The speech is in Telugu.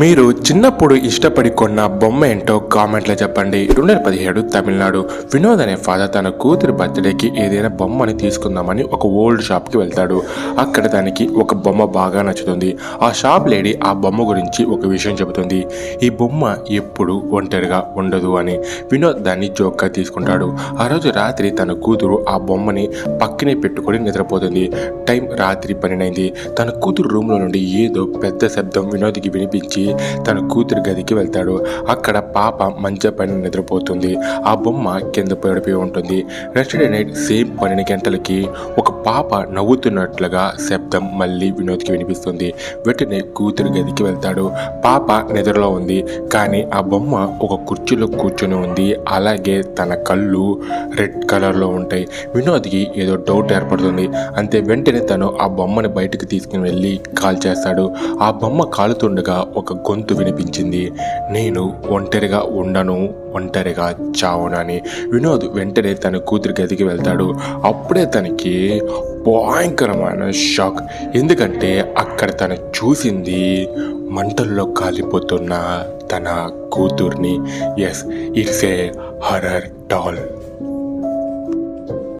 మీరు చిన్నప్పుడు ఇష్టపడి కొన్న బొమ్మ ఏంటో కామెంట్లో చెప్పండి. రెండు వేల పదిహేడు తమిళనాడు. వినోద్ అనే ఫాదర్ తన కూతురి బర్త్డేకి ఏదైనా బొమ్మని తీసుకుందామని ఒక ఓల్డ్ షాప్కి వెళ్తాడు. అక్కడ దానికి ఒక బొమ్మ బాగా నచ్చుతుంది. ఆ షాప్ లేడీ ఆ బొమ్మ గురించి ఒక విషయం చెబుతుంది. ఈ బొమ్మ ఎప్పుడు ఒంటరిగా ఉండదు అని వినోద్ దాన్ని జోక్గా తీసుకుంటాడు. ఆ రోజు రాత్రి తన కూతురు ఆ బొమ్మని పక్కనే పెట్టుకొని నిద్రపోతుంది. టైం రాత్రి పన్నెండైంది. తన కూతురు రూమ్లో నుండి ఏదో పెద్ద శబ్దం వినోద్కి వినిపించి తన కూతురు గదికి వెళ్తాడు. అక్కడ పాప మంచం పైన నిద్రపోతుంది. ఆ బొమ్మ కింద పడిపోయి ఉంటుంది. నెక్స్ట్ డే నైట్ సేమ్ పన్నెండు గంటలకి ఒక పాప నవ్వుతున్నట్లుగా శబ్దం మళ్ళీ వినోద్కి వినిపిస్తుంది. వెంటనే కూతురు గదికి వెళ్తాడు. పాప నిద్రలో ఉంది. కానీ ఆ బొమ్మ ఒక కుర్చీలో కూర్చొని ఉంది. అలాగే తన కళ్ళు రెడ్ కలర్లో ఉంటాయి. వినోద్కి ఏదో డౌట్ ఏర్పడుతుంది. అంతే వెంటనే తను ఆ బొమ్మని బయటకు తీసుకుని వెళ్ళి కాల్ చేస్తాడు. ఆ బొమ్మ కాలుతుండగా ఒక ఒక గొంతు వినిపించింది. నేను ఒంటరిగా ఉండను ఒంటరిగా చావునని వినోద్ వెంటనే తన కూతురి గదికి వెళ్తాడు. అప్పుడే తనకి భయంకరమైన షాక్. ఎందుకంటే అక్కడ తను చూసింది మంటల్లో కాలిపోతున్న తన కూతుర్ని. Yes it's a horror doll